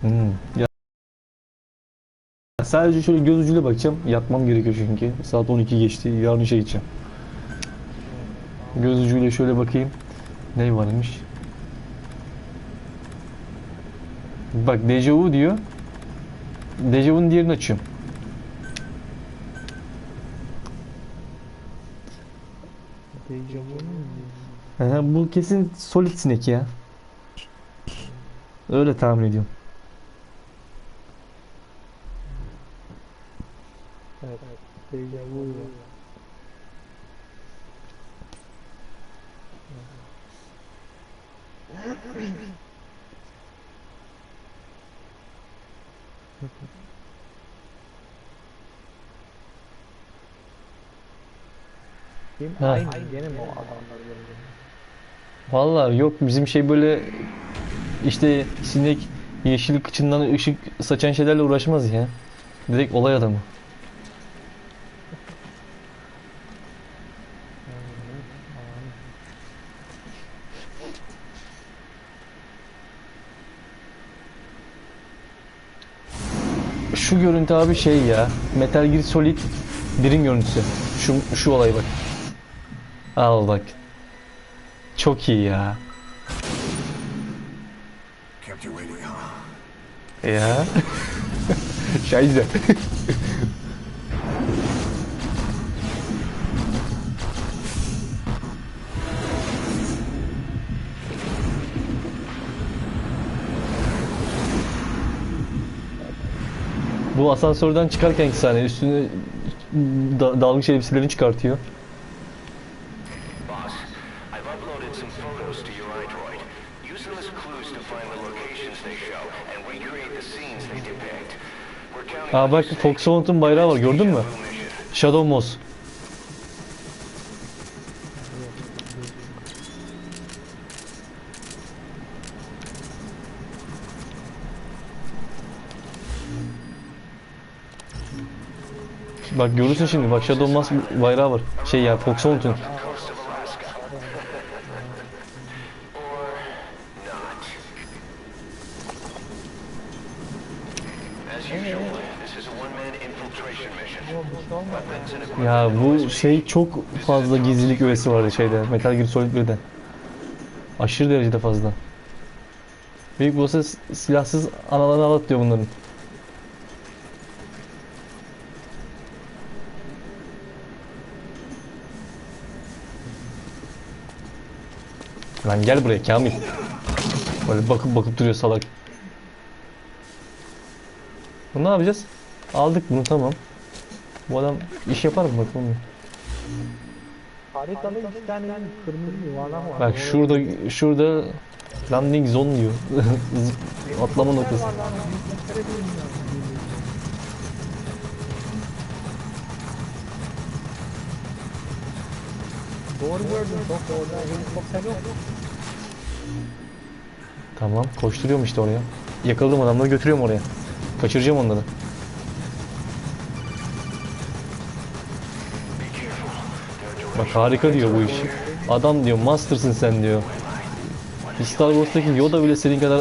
Hmm. Ya sadece şöyle göz ucuyla bakacağım. Yatmam gerekiyor çünkü. Saat 12 geçti. Yarın işe gideceğim. Göz ucuyla şöyle bakayım. Ne varmış? Bak dejavu diyor. Dejavu'nun diğerini açıyorum. Aha, bu kesin solid sinek ya. Öyle tahmin ediyorum. Evet. Dejavu ya. Kim? Aynı. Gene mi o adamlar böyle? Vallahi yok bizim şey böyle işte sinek yeşil kıçından ışık saçan şeylerle uğraşmaz ya. Direkt olay adamı. Şu görüntü abi şey ya. Metal Gear Solid 1'in görüntüsü. Şu şu olay bak. Al bak. Çok iyi ya. Ja. Scheiße. show and recreate the scenes they depict. We're counting Aa bak you to Fox Hunt'un bayrağı var gördün mü? Shadow Moss. Bak görürsün şimdi bak Shadow Moss bayrağı var. Şey ya Fox Hunt'un. Ya bu şey çok fazla gizlilik öğesi var şeyde. Metal Gear Solid 1'de. Aşırı derecede fazla. Büyük boss'a silahsız analarını ağlat diyor bunların. Lan gel buraya Kamil. Böyle bakıp bakıp duruyor salak. Bunu ne yapacağız? Aldık bunu tamam. Bu adam iş yapar mı bakalım. Haritada iki tane kırmızı yuvarlak var. Bak şurada şurada landing zone diyor. Atlama noktası. Doğru gördün çok orada helikopter yok. Tamam koşturuyorum işte oraya. Yakaladım adamları götürüyorum oraya. Kaçıracağım onları. Bak harika diyor bu iş. Adam diyor mastersın sen diyor. Star Wars'taki Yoda bile senin kadar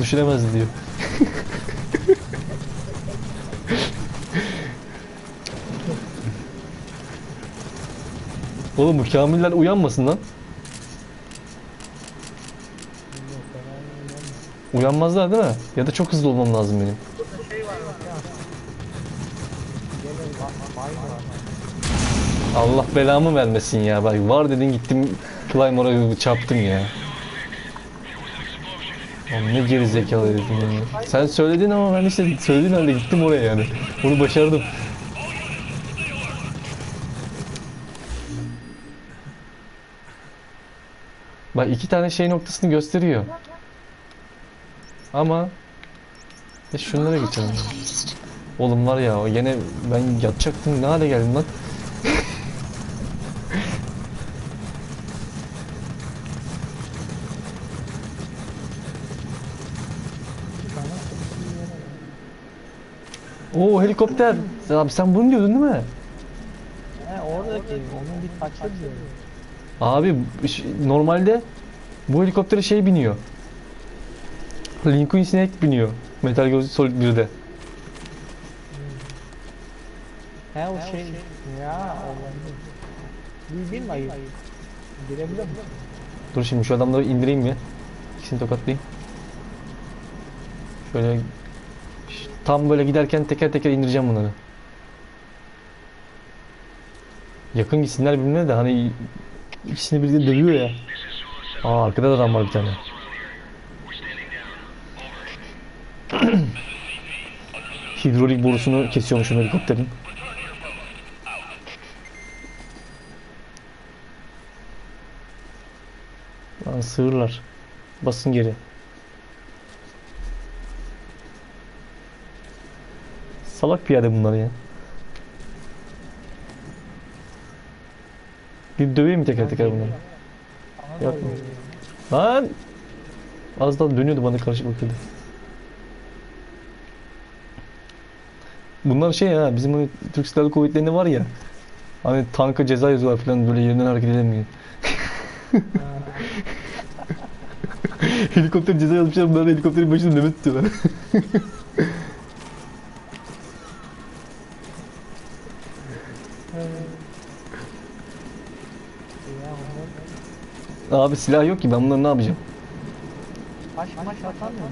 düşünemez diyor. Oğlum bu kamiller uyanmasın lan. Uyanmazlar değil mi? Ya da çok hızlı olmam lazım benim. Allah belamı vermesin ya. Bak var dedin gittim Claymore'a çarptım ya. Oğlum ne geri zekalı dedim ya. Sen söyledin ama ben işte söylediğin halde gittim oraya yani. Bunu başardım. Bak iki tane şey noktasını gösteriyor. Ama e şunlara geçelim. Oğlum var ya yine ben yatacaktım ne hale geldim lan. Oo helikopter. Abi sen bunu diyordun değil mi? He oradaki onun bir kaçı diyor. Abi normalde bu helikoptere şey biniyor. Lincoln Sinek biniyor. Metal Gear Solid 1'de. He o şey ya olmadı. Bildiğin mi ayı? Girebiliyor musun? Dur şimdi şu adamları indireyim mi? İkisini tokatlayayım. Şöyle tam böyle giderken teker teker indireceğim bunları. Yakın gitsinler birbirine de hani ikisini birlikte dövüyor ya. Aa arkada da adam var bir tane. Hidrolik borusunu kesiyormuşum helikopterin. Lan sığırlar. Basın geri. Salak piyade bunlar ya. Bir döveyim mi teker teker bunları? Yapma. Lan! Az daha dönüyordu bana karşı bakıyordu. Bunlar şey ya bizim hani Türk Silahlı Kuvvetleri'nde var ya. Hani tanka ceza yazıyorlar falan böyle yerinden hareket edemiyor. Helikopter ceza yazmışlar bunlar da helikopterin başında nöbet tutuyorlar. Abi silah yok ki ben bunları ne yapacağım? taş maş atamıyor?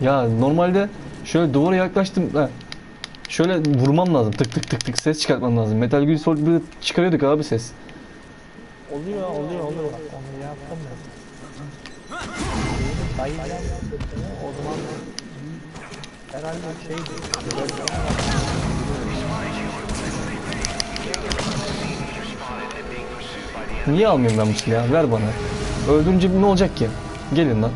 Ya normalde şöyle duvara yaklaştım. Ha. Şöyle vurmam lazım. Tık tık tık tık ses çıkartmam lazım. Metal Gear Solid 1'de çıkarıyorduk abi ses. Oluyor oluyor oluyor bak onu yaptım ben. Dayı o zaman herhalde şeydi. Niye almıyorum ben bu silahı? Ver bana. Öldürünce ne olacak ki? Gelin lan.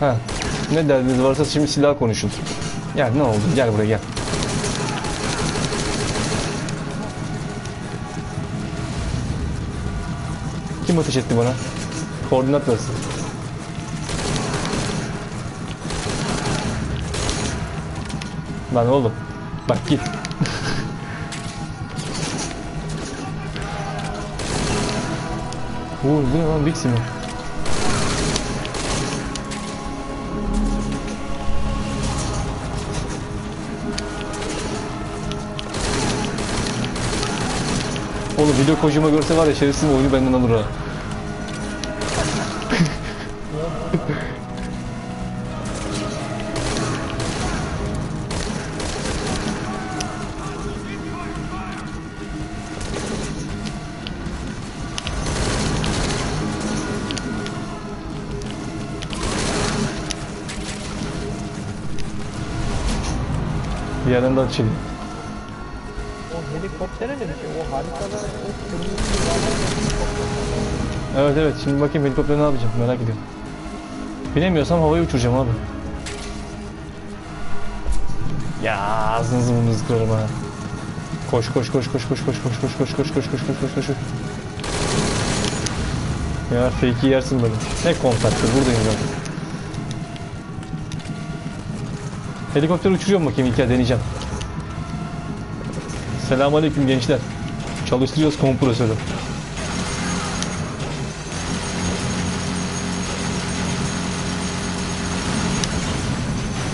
Ha. Ne derdiniz varsa şimdi silah konuşun. Gel ne oldu? Gel buraya gel. Kim ateş etti bana? Koordinat versin. Lan oğlum. Bak git. Oo, bu ne lan Bixi mi? Oğlum video kojima görse var ya şerefsiz oyunu benden alır ha. Bir yerden daha çekin. Helikoptere ne şey? O haritada o kırmızı Evet evet şimdi bakayım helikopter ne yapacağım merak ediyorum. Binemiyorsam havaya uçuracağım abi. Ya ağzınızı burnunuzu kırarım ha. Koş koş koş koş koş koş koş koş koş koş koş koş koş koş koş koş. Ya fake'i yersin böyle. Ne kontaktı buradayım ben. Helikopter uçuruyorum bakayım İlker deneyeceğim. Selamünaleyküm gençler. Çalıştırıyoruz kompresörü.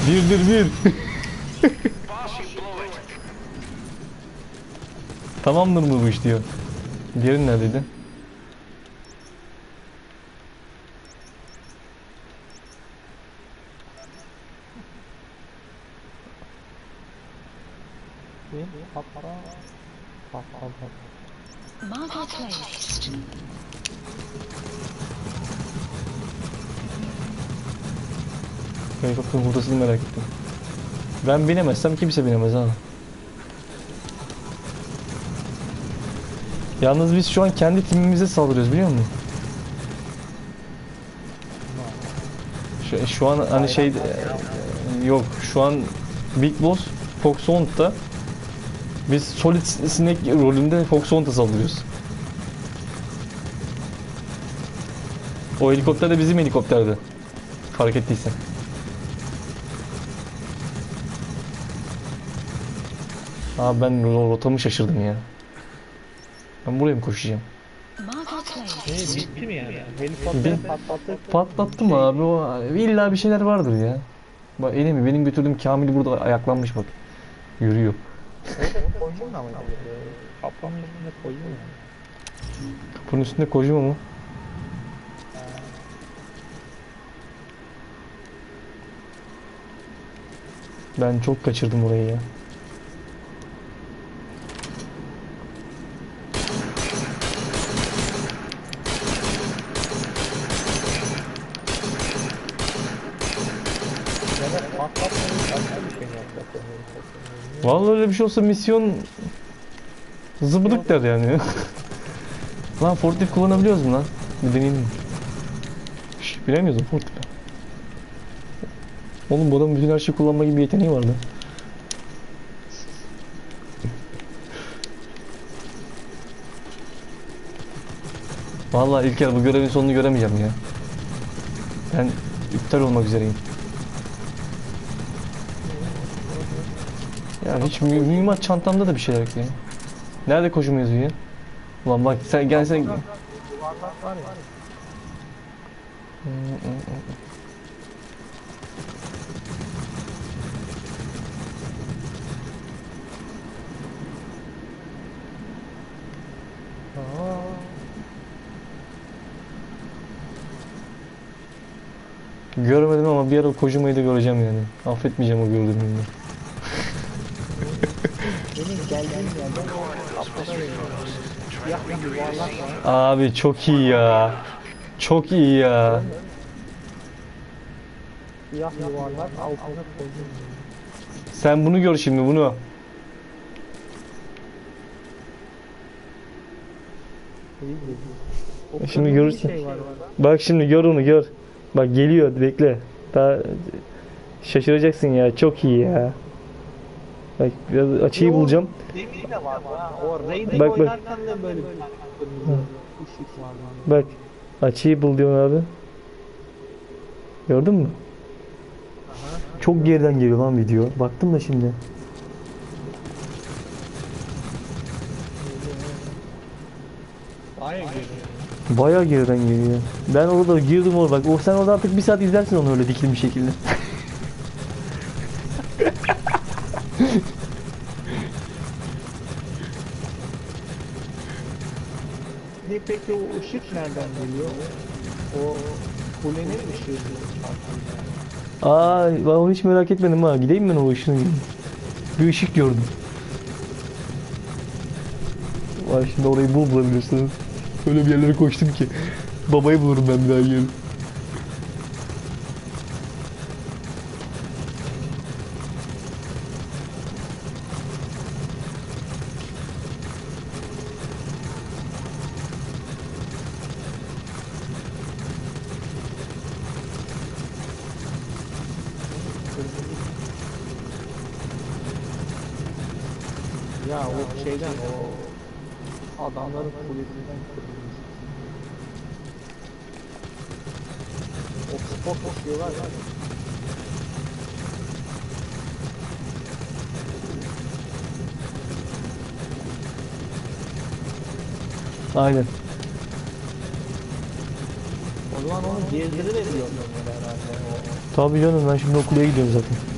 Birdir bir. Tamamdır mı bu iş diyor. Diğerin neredeydi? bir patla. Patla patla. Marvel playlist. Helikopterin merak ettim. Ben binemezsem kimse binemez ha. Yalnız biz şu an kendi timimize saldırıyoruz biliyor musun? Şu, şu an hani şey e, yok şu an Big Boss Foxhound'da biz Solid Snake rolünde Foxhound'a saldırıyoruz. O helikopter de bizim helikopterdi. Fark ettiysen. Abi ben ro- rotamı şaşırdım ya. Ben buraya mı koşacağım? Ne bitti mi yani? Helikopter Patlattım abi o illa bir şeyler vardır ya. Bak enemi benim götürdüğüm Kamil burada ayaklanmış bak. Yürüyor. Kaplanın üstüne koydun ya. Bunun üstünde Kojima mu? Ben çok kaçırdım orayı. Ya da patlatmayı başka bir şey mi yapacak o helikopter? Vallahi öyle bir şey olsa misyon zıbıdık der yani. lan forklift kullanabiliyoruz mu lan? Bir deneyeyim mi? Şş, bilemiyoruz mu forklift? Oğlum bu adamın bütün her şeyi kullanma gibi bir yeteneği vardı. Vallahi İlker bu görevin sonunu göremeyeceğim ya. Ben iptal olmak üzereyim. Ya hiç mü mühimmat çantamda da bir şeyler yok ya. Nerede koşum yazıyor ya? Ulan bak sen gel sen... Yuvarlak var ya. Görmedim ama bir ara Kojima'yı da göreceğim yani. Affetmeyeceğim o gördüğümü. Abi çok iyi ya. Çok iyi ya. Sen bunu gör şimdi bunu. Şimdi görürsün. Bak şimdi gör onu gör. Bak geliyor bekle. Daha şaşıracaksın ya. Çok iyi ya. Bak biraz açıyı Yo, bulacağım. Demir de var ha. O Raid'e Bak, bak. oynarken de böyle bir kırmızı ışık var. Bak açıyı bul diyorsun abi. Gördün mü? Çok geriden geliyor lan video. Baktım da şimdi. Bayağı görüyor. Bayağı geriden geliyor. Ben orada girdim orada. Bak o sen orada artık bir saat izlersin onu öyle dikilmiş şekilde. Ne peki o ışık nereden geliyor? O kulenin ışığı. Aa ben onu hiç merak etmedim ha. Gideyim ben o ışığın. Bir ışık gördüm. Var şimdi orayı bul bulabilirsiniz. Öyle bir yerlere koştum ki. Babayı bulurum ben bir daha yerim. Ya o şeyden o adamların kulesinden kırılmış. O spot atıyorlar ya. Aynen. O zaman onu gezdirebiliyor herhalde. O, Tabii canım ben şimdi okula gidiyorum zaten.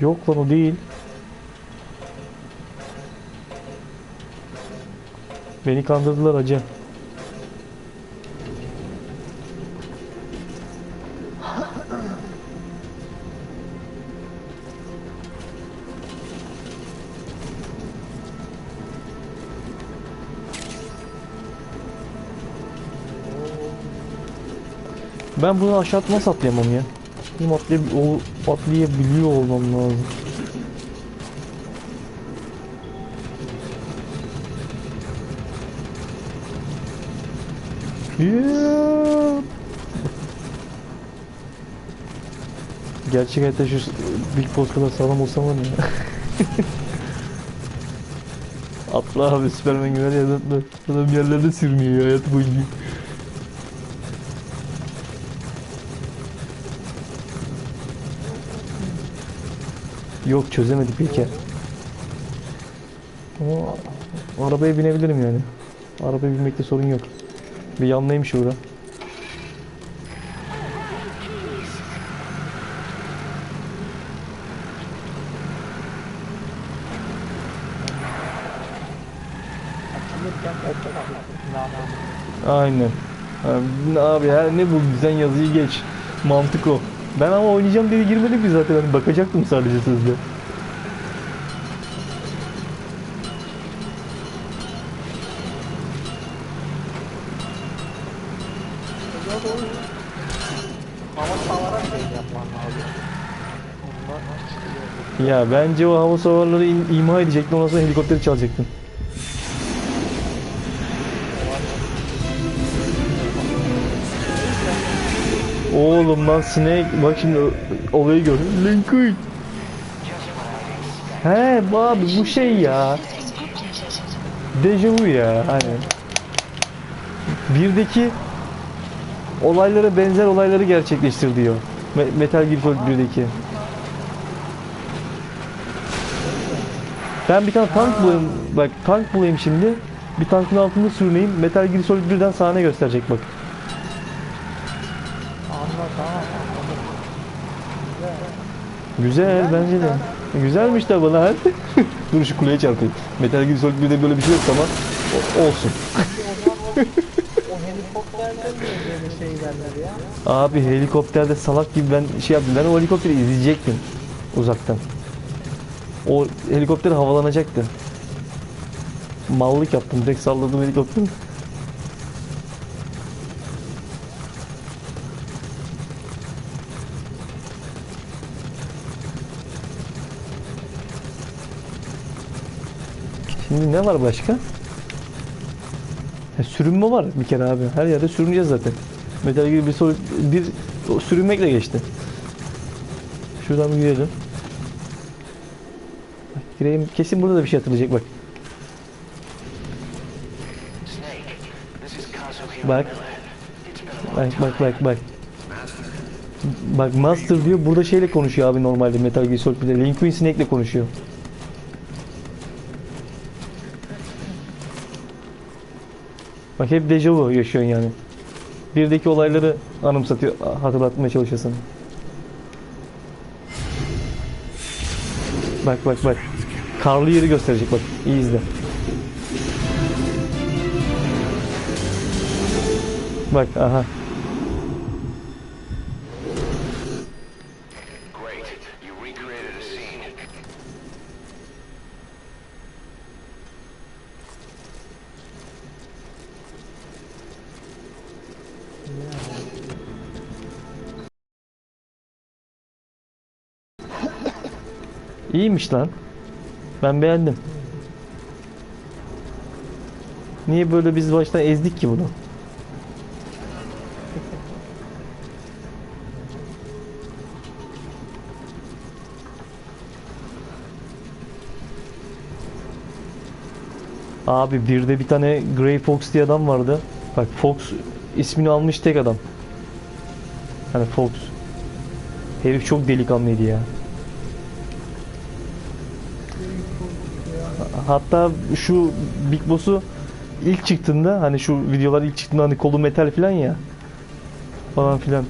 Yok lan o değil. Beni kandırdılar acı. Ben bunu aşağı atmaz atlayamam ya. Bunu atlayabilirim atlayabiliyor olmam lazım. Yeah. Gerçek hayatta şu Big Boss kadar sağlam olsam var ya. Atla abi Superman her yerden. Adam yerlerde sürünüyor ya hayat boyunca. Yok çözemedik peki. Ama arabaya binebilirim yani. Arabaya binmekte sorun yok. Bir orta kapı. Aynen. Abi, ya ne bu sen yazıyı geç. Mantık o. Ben ama oynayacağım diye girmedim ki zaten. Hani bakacaktım sadece çıkıyor. Ya bence o hava savarları im- imha edecektin ondan sonra helikopteri çalacaktın. Oğlum lan sinek bak şimdi olayı gör. Lincoln. He abi bu şey ya. Dejavu ya hani. Birdeki olaylara benzer olayları gerçekleştir diyor. Me- Metal Gear Solid 1'deki. Ben bir tane tank bulayım. Bak tank bulayım şimdi. Bir tankın altında sürüneyim. Metal Gear Solid 1'den sahne gösterecek bak. Anla tamam. Güzel bence de. Güzelmiş tabi lan. Dur şu kuleye çarpayım. Metal Gear Solid 1'de böyle bir şey yok ama o- olsun. Şey? Abi helikopterde salak gibi ben şey yaptım. Ben o helikopteri izleyecektim uzaktan. O helikopter havalanacaktı. Mallık yaptım. Direkt salladım helikopteri. Şimdi ne var başka? Ya sürünme var bir kere abi. Her yerde sürüneceğiz zaten. Metal Gear bir soru bir sürünmekle geçti. Şuradan bir girelim. Bak, gireyim. Kesin burada da bir şey hatırlayacak bak. Bak. Bak bak bak bak. Bak Master diyor burada şeyle konuşuyor abi normalde Metal Gear Solid 1'de. Lincoln Snake'le konuşuyor. Bak hep dejavu yaşıyorsun yani. Birdeki olayları anımsatıyor, hatırlatmaya çalışıyorsun. Bak bak bak. Karlı yeri gösterecek bak. İyi izle. Bak aha. İyiymiş lan. Ben beğendim. Niye böyle biz baştan ezdik ki bunu? Abi bir de bir tane Grey Fox diye adam vardı. Bak Fox ismini almış tek adam. Hani Fox. Herif çok delikanlıydı ya. Hatta şu Big Boss'u ilk çıktığında hani şu videolar ilk çıktığında hani kolu metal falan ya falan filan.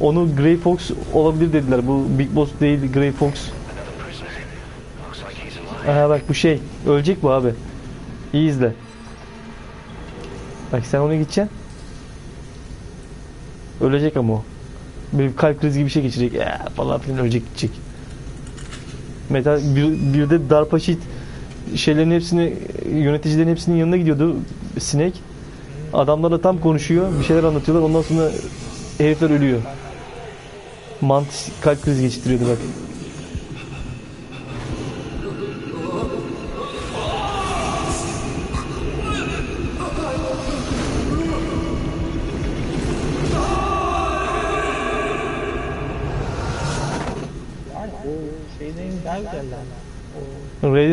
Onu Grey Fox olabilir dediler. Bu Big Boss değil Grey Fox. Aha bak bu şey. Ölecek bu abi. İyi izle. Bak sen ona gideceksin. Ölecek ama o. Bir kalp krizi gibi bir şey geçirecek. Ya, falan filan ölecek gidecek. Metal bir, bir de darpa sheet şeylerin hepsini yöneticilerin hepsinin yanına gidiyordu sinek. Adamlarla tam konuşuyor. Bir şeyler anlatıyorlar. Ondan sonra herifler ölüyor. Mantis kalp krizi geçiriyordu bak.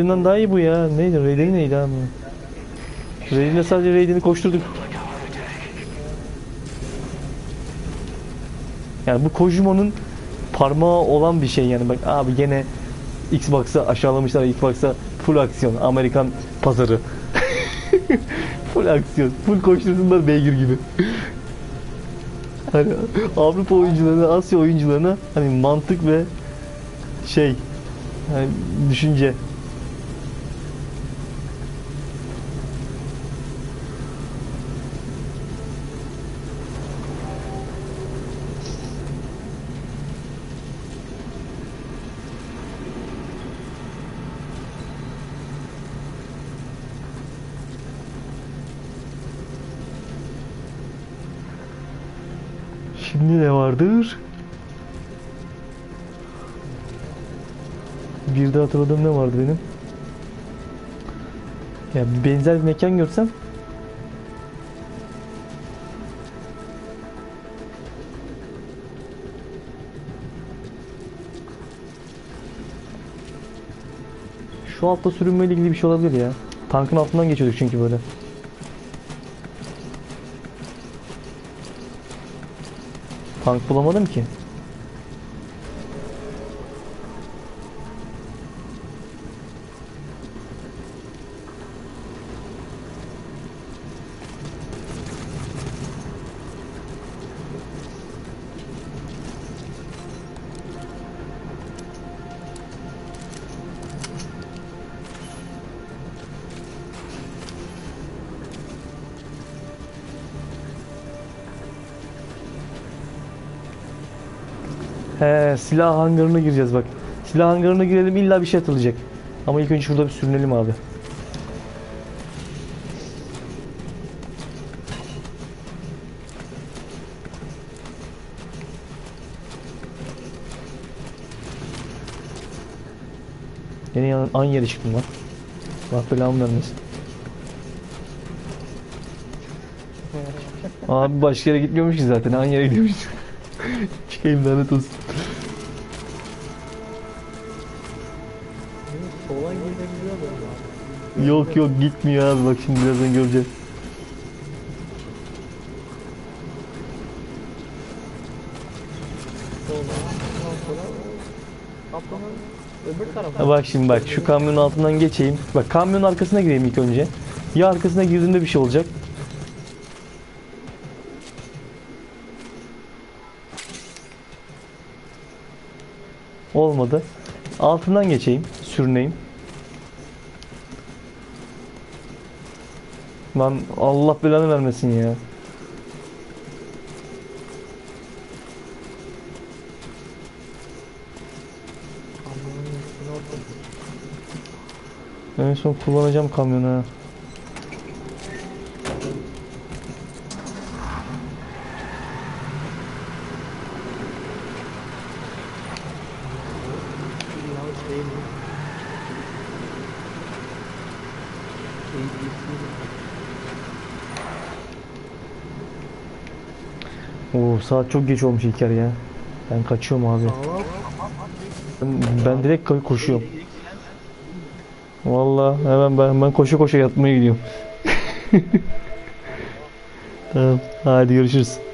Raiden'dan daha iyi bu ya. Neydi? Raiden neydi abi? Raiden'de sadece Raiden'i koşturduk. Yani bu Kojima'nın parmağı olan bir şey yani bak abi gene Xbox'a aşağılamışlar Xbox'a full aksiyon Amerikan pazarı. full aksiyon. Full koştursunlar beygir gibi. hani Avrupa oyuncularına, Asya oyuncularına hani mantık ve şey hani düşünce Şimdi ne vardır? Bir de hatırladığım ne vardı benim? Ya benzer bir mekan görsem Şu altta sürünmeyle ilgili bir şey olabilir ya. Tankın altından geçiyorduk çünkü böyle. Tank bulamadım ki. He, silah hangarına gireceğiz bak. Silah hangarına girelim illa bir şey atılacak. Ama ilk önce şurada bir sürünelim abi. Yine aynı yere çıktım lan. Allah belamı vermesin. Abi başka yere gitmiyormuş ki zaten. Aynı yere gidiyormuş. Çıkayım lanet olsun. Yok yok gitmiyor abi bak şimdi birazdan göreceğiz. Ha bak şimdi bak şu kamyonun altından geçeyim. Bak kamyonun arkasına gireyim ilk önce. Ya arkasına girdiğimde bir şey olacak. Olmadı. Altından geçeyim. Sürüneyim. Lan Allah belanı vermesin ya. En son kullanacağım kamyonu. Ya şey mi? Oo saat çok geç olmuş İlker ya. Ben kaçıyorum abi. Ben, ben direkt ko- koşuyorum. Vallahi hemen ben ben koşu koşu yatmaya gidiyorum. tamam hadi görüşürüz.